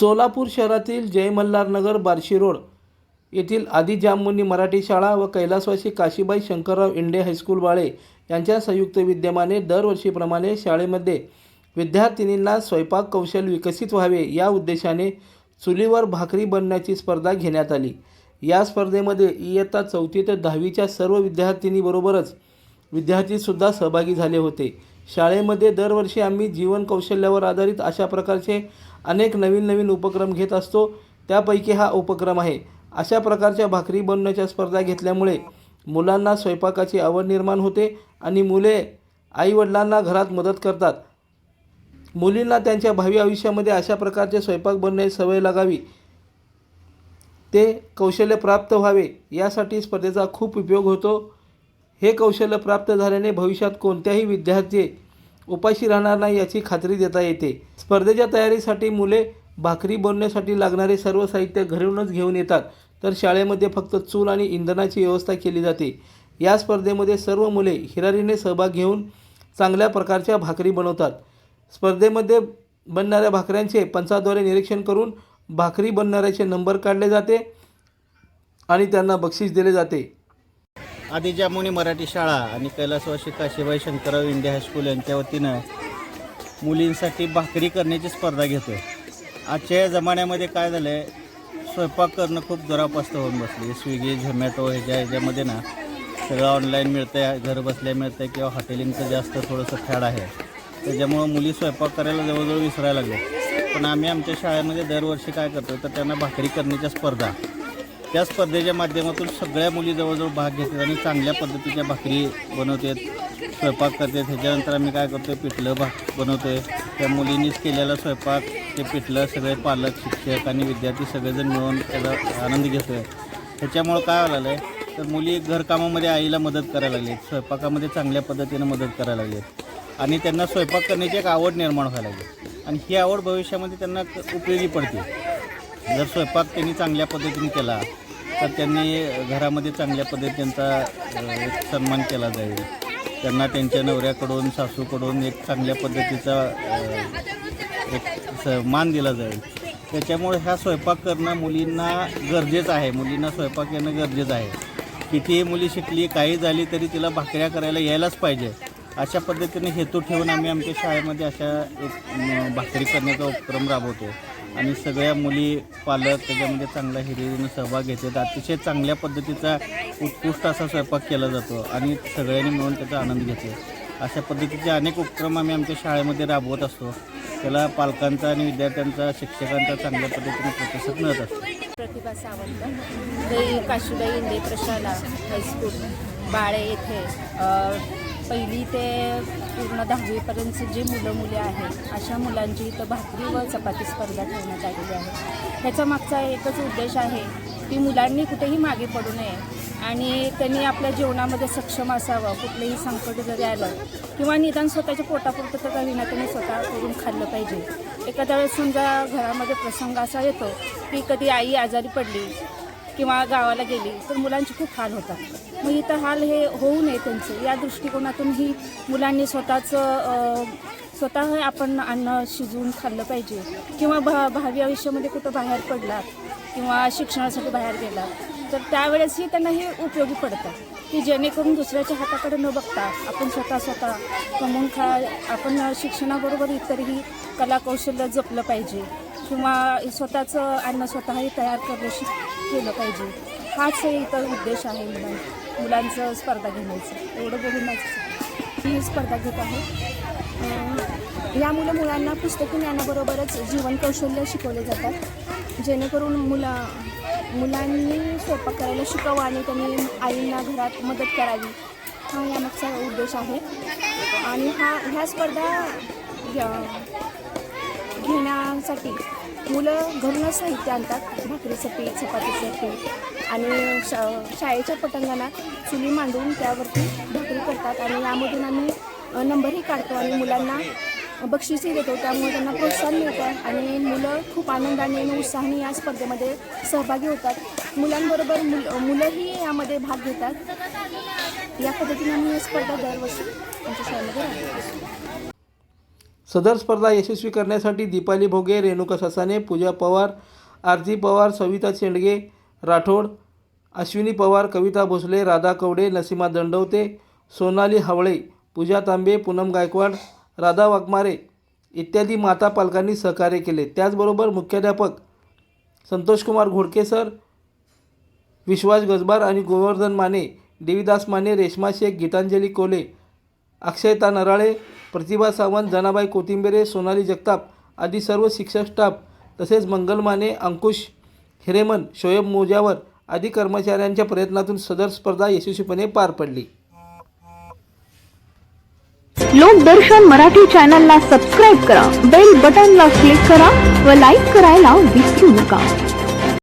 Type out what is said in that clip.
सोलापूर शहरातील जय मल्हारनगर बार्शी रोड येथील आदी जाममुनी मराठी शाळा व कैलासवासी काशीबाई शंकरराव इंडे हायस्कूल बाळे यांच्या संयुक्त विद्यमाने दरवर्षीप्रमाणे शाळेमध्ये विद्यार्थिनींना स्वयंपाक कौशल्य विकसित व्हावे या उद्देशाने चुलीवर भाकरी बनण्याची स्पर्धा घेण्यात आली. या स्पर्धेमध्ये इयत्ता चौथी ते दहावीच्या सर्व विद्यार्थिनीबरोबरच विद्यार्थीसुद्धा सहभागी झाले होते. शाळेमध्ये दरवर्षी आम्ही जीवन कौशल्यावर आधारित अशा प्रकारचे अनेक नवीन नवीन उपक्रम घेत असतो त्यापैकी हा उपक्रम आहे. अशा प्रकारच्या भाकरी बनवण्याच्या स्पर्धा घेतल्यामुळे मुलांना स्वयंपाकाची आवड निर्माण होते आणि मुले आईवडिलांना घरात मदत करतात. मुलींना त्यांच्या भावी आयुष्यामध्ये अशा प्रकारचे स्वयंपाक बनण्याची सवय लागावी ते कौशल्य प्राप्त व्हावे यासाठी स्पर्धेचा खूप उपयोग होतो. हे कौशल्य प्राप्त झाल्याने भविष्यात कोणत्याही विद्यार्थी उपाशी राहणार नाही याची खात्री देता येते. स्पर्धेच्या तयारीसाठी मुले भाकरी बनवण्यासाठी लागणारे सर्व साहित्य घरूनच घेऊन येतात. तर शाळेमध्ये फक्त चूल आणि इंधनाची व्यवस्था केली जाते. या स्पर्धेमध्ये सर्व मुले हिरारीने सहभाग घेऊन चांगल्या प्रकारच्या भाकरी बनवतात. स्पर्धेमध्ये बनणाऱ्या भाकऱ्यांचे पंचाद्वारे निरीक्षण करून भाकरी बनणाऱ्याचे नंबर काढले जाते आणि त्यांना बक्षीस दिले जाते. आदिजामुनी मराठी शाळा आणि कैलासवासी काशीबाई शंकरराव इंडिया हायस्कूल यांच्या वतीनं मुलींसाठी भाकरी करण्याची स्पर्धा घेतो आहे आजच्या या जमान्यामध्ये काय झालं आहे स्वयंपाक करणं खूप दुरापास्त होऊन बसली स्विगी झोमॅटो ह्याच्या ह्याच्यामध्ये ना सगळं ऑनलाईन मिळतं आहे घर बसल्या मिळतं आहे किंवा हॉटेलिंगचं जास्त थोडंसं फॅड आहे. त्याच्यामुळं मुली स्वयंपाक करायला जवळजवळ विसरायला लागले पण आम्ही आमच्या शाळेमध्ये दरवर्षी काय करतो तर त्यांना भाकरी करण्याच्या स्पर्धा. त्या स्पर्धेच्या माध्यमातून सगळ्या मुली जवळजवळ भाग घेतात आणि चांगल्या पद्धतीच्या भाकरी बनवतात. स्वयंपाक करतात. ह्याच्यानंतर आम्ही काय करतो पिठलं भाक बनवतो आहे त्या मुलींनीच केलेला स्वयंपाक ते पिठलं सगळे पालक शिक्षक आणि विद्यार्थी सगळेजण मिळून त्याचा आनंद घेतो आहे ह्याच्यामुळं काय झालं आहे तर मुली घरकामामध्ये आईला मदत करायला लागली. स्वयंपाकामध्ये चांगल्या पद्धतीनं मदत करायला लागली. आणि त्यांना स्वयंपाक करण्याची एक आवड निर्माण व्हायला लागली. आणि ही आवड भविष्यामध्ये त्यांना उपयोगी पडते. जर स्वयंपाक त्यांनी चांगल्या पद्धतीने केला तर त्यांनी घरामध्ये चांगल्या पद्धतींचा एक सन्मान केला जाईल. त्यांना त्यांच्या नवऱ्याकडून सासूकडून एक चांगल्या पद्धतीचा एक मान दिला जाईल. त्याच्यामुळे ह्या स्वयंपाक करणं मुलींना गरजेचं आहे. मुलींना स्वयंपाक येणं गरजेचं आहे. कितीही मुली शिकली काही झाली तरी तिला भाकऱ्या करायला यायलाच पाहिजे. अशा पद्धतीने हेतू ठेवून आम्ही आमच्या शाळेमध्ये अशा एक भाकरी करण्याचा उपक्रम राबवतो. आणि सगळ्या मुली पालक त्याच्यामध्ये चांगला हिरिरीनं सहभाग घेतात. अतिशय चांगल्या पद्धतीचा उत्कृष्ट असा स्वयंपाक केला जातो आणि सगळ्यांनी मिळून त्याचा आनंद घेतो अशा पद्धतीचे अनेक उपक्रम आम्ही आमच्या शाळेमध्ये राबवत असतो. त्याला पालकांचा आणि विद्यार्थ्यांचा शिक्षकांचा चांगल्या पद्धतीने प्रतिसाद मिळत असतो. प्रतिभा सावंत ते काशीबाई इंदे प्रशाला हायस्कूल बाळे येथे पहिली ते पूर्ण दहावीपर्यंतचे जे मुलं मुले आहेत अशा मुलांची इथं भाकरी व चपाती स्पर्धा ठेवण्यात आलेली आहे. ह्याचा मागचा एकच उद्देश आहे की मुलांनी कुठेही मागे पडू नये आणि त्यांनी आपल्या जीवनामध्ये सक्षम असावं कुठलंही संकट जरी आलं किंवा निदान स्वतःच्या पोटापुरतं तर काही ना त्यांनी स्वतः करून खाल्लं पाहिजे. एखाद्या वेळेस समजा घरामध्ये प्रसंग असा येतो की कधी आई आजारी पडली किंवा गावाला गेली तर मुलांचे खूप हाल होतात. मग इथं हाल हे होऊ नये त्यांचे. या दृष्टिकोनातूनही मुलांनी स्वतःचं स्वतः आपण अन्न शिजवून खाल्लं पाहिजे. किंवा भा भावी आयुष्यामध्ये कुठं बाहेर पडला किंवा शिक्षणासाठी बाहेर गेला तर त्यावेळेसही त्यांना हे उपयोगी पडतं. की जेणेकरून दुसऱ्याच्या हाताकडे न बघता आपण स्वतः स्वतः कमवून खा आपण शिक्षणाबरोबर इतरही कलाकौशल्य जपलं पाहिजे. किंवा स्वतःचं अन्न स्वतःही तयार करणं शिक केलं पाहिजे. हाच इतर उद्देश आहे मुलां मुलांचं स्पर्धा घेण्याचं. एवढं बघून माझं ही स्पर्धा घेत आहे. यामुळे या मुलं मुलांना पुस्तकी ज्ञानाबरोबरच जीवन कौशल्य शिकवले जातात. जेणेकरून मुला मुलांनी स्वयंपाक करायला शिकावं आणि त्यांनी आईंना घरात मदत करावी. हा यामागचा उद्देश आहे. आणि हा ह्या स्पर्धा घ्या- मुलं घरूनच साहित्य आणतात भाकरीचं पीठ चपातीचं पीठ आणि शा शाळेच्या पटांगणात चुली मांडून त्यावरती भाकरी करतात. आणि यामधून आम्ही नंबरही काढतो आणि मुलांना बक्षीसही देतो. त्यामुळे त्यांना प्रोत्साहन मिळतं आणि मुलं खूप आनंदाने आणि उत्साहाने या स्पर्धेमध्ये सहभागी होतात. मुलांबरोबर मुल मुलंही यामध्ये भाग घेतात. या पद्धतीने आम्ही स्पर्धा दरवर्षी आमच्या शाळेमध्ये राहतो. सदर स्पर्धा यशस्वी करण्यासाठी दीपाली भोगे रेणुका ससाने पूजा पवार आरती पवार सविता शेंडगे राठोड अश्विनी पवार कविता भोसले राधा कवडे नसीमा दंडवते सोनाली हावळे पूजा तांबे पूनम गायकवाड राधा वाघमारे इत्यादी माता पालकांनी सहकार्य केले. त्याचबरोबर मुख्याध्यापक संतोषकुमार घोडके सर विश्वास गजबार आणि गोवर्धन माने देवीदास माने रेश्मा शेख गीतांजली कोले अक्षयता नराळे प्रतिभा सावंत जनाबाई कोथिंबेरे सोनाली जगताप आदी सर्व शिक्षक स्टाफ तसेच मंगल माने अंकुश हिरेमन शोएब मोजावर आदी कर्मचाऱ्यांच्या प्रयत्नातून सदर स्पर्धा यशस्वीपणे पार पडली. लोकदर्शन मराठी चॅनलला सबस्क्राईब करा बेल बटनला क्लिक करा व लाईक करायला विसरू नका.